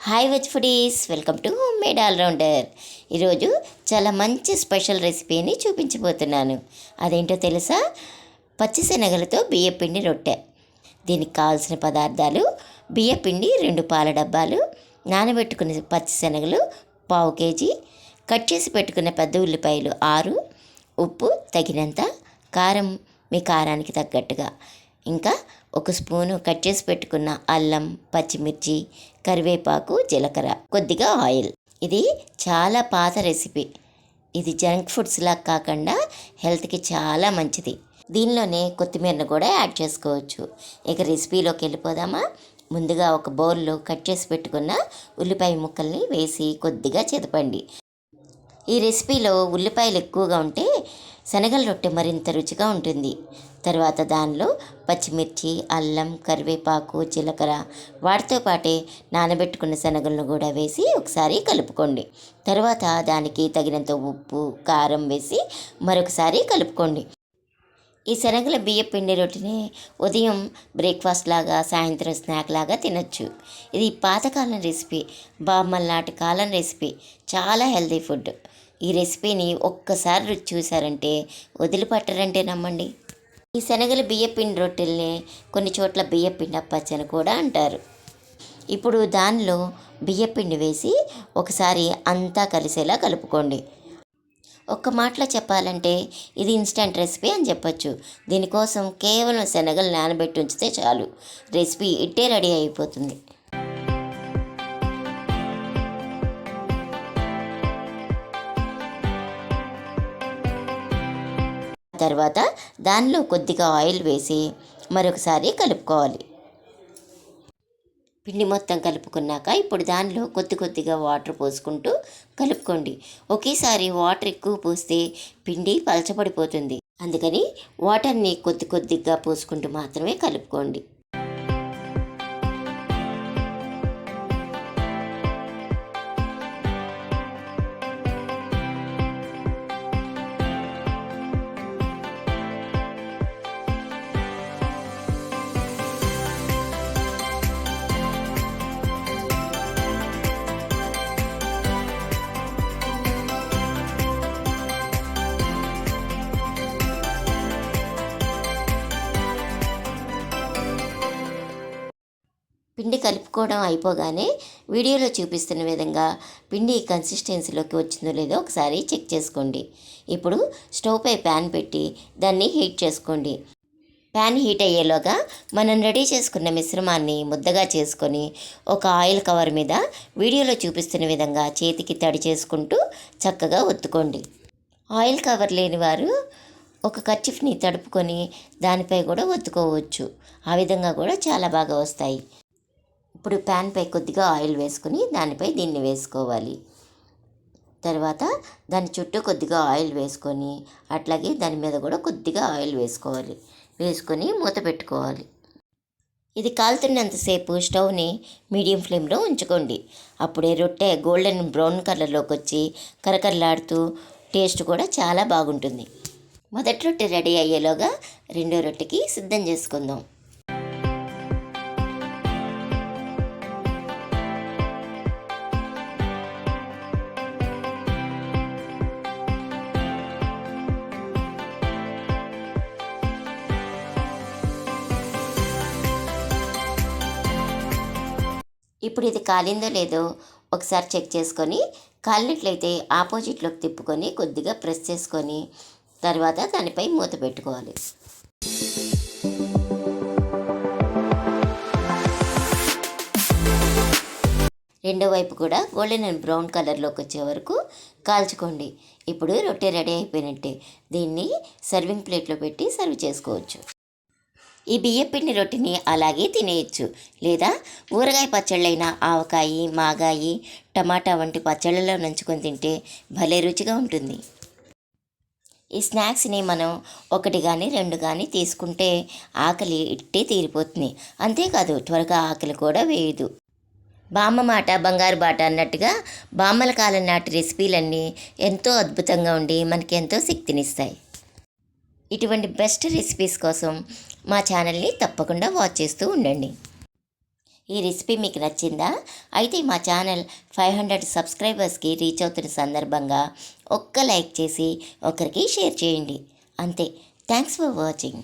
Hi veg foodies welcome to home made allrounder. ఈరోజు చాలా మంచి స్పెషల్ రెసిపీని చూపించబోతున్నాను. అదేంటో తెలుసా? పచ్చిశనగలతో బియ్యపిండి రొట్టె. దీనికి కావాల్సిన పదార్థాలు బియ్యపిండి రెండు పాల డబ్బాలు నానబెట్టుకున్న పచ్చిశనగలు పావు కేజీ కట్ చేసి పెట్టుకున్న పెద్ద ఉల్లిపాయలు ఆరు ఉప్పు తగినంత కారం మీ కారానికి తగ్గట్టుగా ఇంకా ఒక స్పూను కట్ చేసి పెట్టుకున్న అల్లం పచ్చిమిర్చి కరివేపాకు జీలకర్ర కొద్దిగా ఆయిల్. ఇది చాలా పాత రెసిపీ. ఇది జంక్ ఫుడ్స్ లా కాకుండా హెల్త్కి చాలా మంచిది. దీనిలోనే కొత్తిమీరను కూడా యాడ్ చేసుకోవచ్చు. ఇక రెసిపీలోకి వెళ్ళిపోదామా? ముందుగా ఒక బౌల్లో కట్ చేసి పెట్టుకున్న ఉల్లిపాయ ముక్కల్ని వేసి కొద్దిగా చెదపండి. ఈ రెసిపీలో ఉల్లిపాయలు ఎక్కువగా ఉంటే శనగల రొట్టె మరింత రుచిగా ఉంటుంది. తర్వాత దానిలో పచ్చిమిర్చి అల్లం కరివేపాకు జీలకర్ర వాటితో పాటే నానబెట్టుకున్న శనగలను కూడా వేసి ఒకసారి కలుపుకోండి. తర్వాత దానికి తగినంత ఉప్పు కారం వేసి మరొకసారి కలుపుకోండి. ఈ శనగల బియ్య పిండి రొట్టెని ఉదయం బ్రేక్ఫాస్ట్ లాగా సాయంత్రం స్నాక్ లాగా తినచ్చు. ఇది పాతకాలం రెసిపీ బామ్మల నాటి కాలం రెసిపీ. చాలా హెల్తీ ఫుడ్. ఈ రెసిపీని ఒక్కసారి రుచి చూసారంటే వదిలిపట్టరంటే నమ్మండి. ఈ శనగల బియ్యపిండి రొట్టెల్ని కొన్ని చోట్ల బియ్యపిండి అప్పచ్చని కూడా అంటారు. ఇప్పుడు దానిలో బియ్యపిండి వేసి ఒకసారి అంతా కలిసేలా కలుపుకోండి. ఒక్క మాటలో చెప్పాలంటే ఇది ఇన్స్టంట్ రెసిపీ అని చెప్పొచ్చు. దీనికోసం కేవలం శనగలు నానబెట్టి ఉంచితే చాలు. రెసిపీ ఇట్టే రెడీ అయిపోతుంది. తర్వాత దానిలో కొద్దిగా ఆయిల్ వేసి మరొకసారి కలుపుకోవాలి. పిండి మొత్తం కలుపుకున్నాక ఇప్పుడు దానిలో కొద్ది కొద్దిగా వాటర్ పోసుకుంటూ కలుపుకోండి. ఒకేసారి వాటర్ ఎక్కువ పోస్తే పిండి పలచబడిపోతుంది. అందుకని వాటర్ని కొద్ది కొద్దిగా పోసుకుంటూ మాత్రమే కలుపుకోండి. పిండి కలుపుకోవడం అయిపోగానే వీడియోలో చూపిస్తున్న విధంగా పిండి కన్సిస్టెన్సీలోకి వచ్చిందో లేదో ఒకసారి చెక్ చేసుకోండి. ఇప్పుడు స్టవ్ పై ప్యాన్ పెట్టి దాన్ని హీట్ చేసుకోండి. ప్యాన్ హీట్ అయ్యేలోగా మనం రెడీ చేసుకున్న మిశ్రమాన్ని ముద్దగా చేసుకొని ఒక ఆయిల్ కవర్ మీద వీడియోలో చూపిస్తున్న విధంగా చేతికి తడి చేసుకుంటూ చక్కగా ఒత్తుకోండి. ఆయిల్ కవర్ లేని వారు ఒక కర్చిఫ్ని తడుపుకొని దానిపై కూడా ఒత్తుకోవచ్చు. ఆ విధంగా కూడా చాలా బాగా వస్తాయి. ఇప్పుడు ప్యాన్పై కొద్దిగా ఆయిల్ వేసుకుని దానిపై దీన్ని వేసుకోవాలి. తర్వాత దాని చుట్టూ కొద్దిగా ఆయిల్ వేసుకొని అట్లాగే దాని మీద కూడా కొద్దిగా ఆయిల్ వేసుకోవాలి. వేసుకొని మూత పెట్టుకోవాలి. ఇది కాలుతున్నంతసేపు స్టవ్ని మీడియం ఫ్లేమ్లో ఉంచుకోండి. అప్పుడే రొట్టె గోల్డెన్ బ్రౌన్ కలర్లోకి వచ్చి కరకరలాడుతూ టేస్ట్ కూడా చాలా బాగుంటుంది. మొదటి రొట్టె రెడీ అయ్యేలోగా రెండో రొట్టెకి సిద్ధం చేసుకుందాం. ఇప్పుడు ఇది కాలిందో లేదో ఒకసారి చెక్ చేసుకొని కాలినట్లయితే ఆపోజిట్లోకి తిప్పుకొని కొద్దిగా ప్రెస్ చేసుకొని తర్వాత దానిపై మూత పెట్టుకోవాలి. రెండో వైపు కూడా గోల్డెన్ అండ్ బ్రౌన్ కలర్లోకి వచ్చే వరకు కాల్చుకోండి. ఇప్పుడు రొట్టె రెడీ అయిపోయినట్టే. దీన్ని సర్వింగ్ ప్లేట్లో పెట్టి సర్వ్ చేసుకోవచ్చు. ఈ బియ్యపిండి రొట్టెని అలాగే తినేయచ్చు. లేదా ఊరగాయ పచ్చళ్ళైన ఆవకాయి మాగాయి టమాటా వంటి పచ్చళ్ళలో నంచుకొని తింటే భలే రుచిగా ఉంటుంది. ఈ స్నాక్స్ని మనం ఒకటి కానీ రెండు కానీ తీసుకుంటే ఆకలి ఇట్టే తీరిపోతుంది. అంతేకాదు త్వరగా ఆకలి కూడా వేయదు. బామ్మ మాట బంగారు బాట అన్నట్టుగా బామ్మల కాలం నాటి రెసిపీలన్నీ ఎంతో అద్భుతంగా ఉండి మనకి ఎంతో శక్తినిస్తాయి. ఇటువంటి బెస్ట్ రెసిపీస్ కోసం మా ఛానల్ని తప్పకుండా వాచ్ చేస్తూ ఉండండి. ఈ రెసిపీ మీకు నచ్చిందా? అయితే మా ఛానల్ ఫైవ్ హండ్రెడ్ సబ్స్క్రైబర్స్కి రీచ్ అవుతున్న సందర్భంగా ఒక్క లైక్ చేసి ఒకరికి షేర్ చేయండి. అంతే. Thanks for watching.